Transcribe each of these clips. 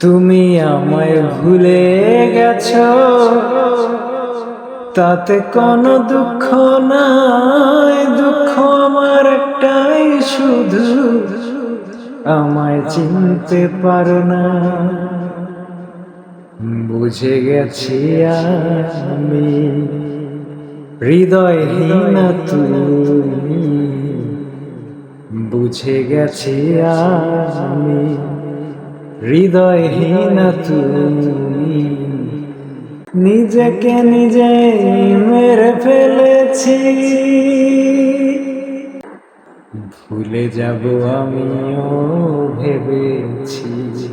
তুমি আমায় ভুলে গেছ। তাতে কোনো দুঃখ নাই, দুঃখ আমার একটাই শুধু। আমায় চিনতে পারো না। বুঝে গেছি আমি। হৃদয়হীন তুমি। বুঝে গেছি আমি। হৃদয়হীন তুমি। নিজেকে নিজে মেরে ফেলেছি। ভুলে যাব আমিও ভেবেছি।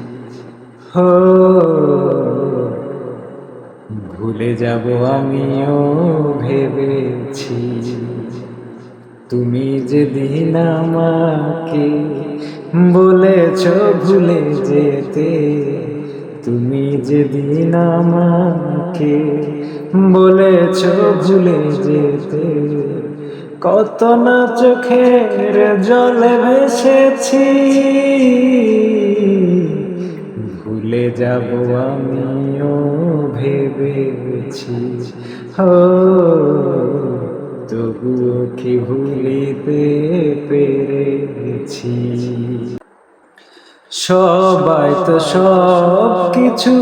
হো। ভুলে যাব আমিও ভেবেছি। তুমি যেদিন আমাকে বলেছ ভুলে যেতে, তুমি যেদিন আমাকে বলেছ ভুলে যেতে, কত না চোখের জলে ভেসেছি। ভুলে যাব আমিও ভেবেছি হো তবুও কি ভুলিতে পেরেছি? সবাই তো সব কিছু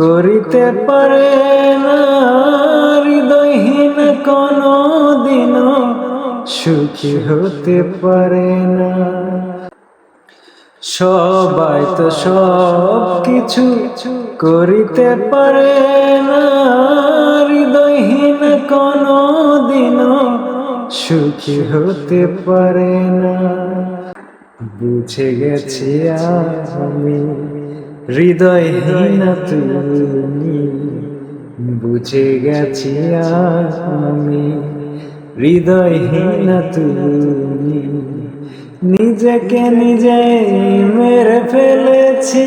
করিতে পারে না, হৃদয়হীন কোনো দিনও সুখী হতে পারে না। সবাই তো সব কিছু করিতে পারে না দিনও সুখী হতে পারে না। বুঝে গেছি আমি, হৃদয়হীন তুমি। বুঝে গেছি আমি, হৃদয়হীন তুমি। নিজেকে নিজে মেরে ফেলেছি।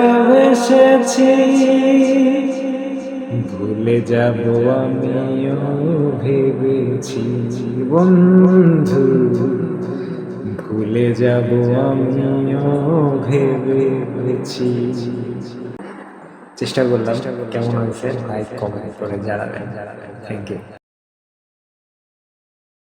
ভেসেছি ভুলে যাব আমিও ভেবেছি বন্ধু। ভুলে যাব আমিও ভেবেছি। চেষ্টা করলাম কেমন হয়েছে? লাইক কমেন্ট করে জানাবেন। জানাবেন থ্যাংক ইউ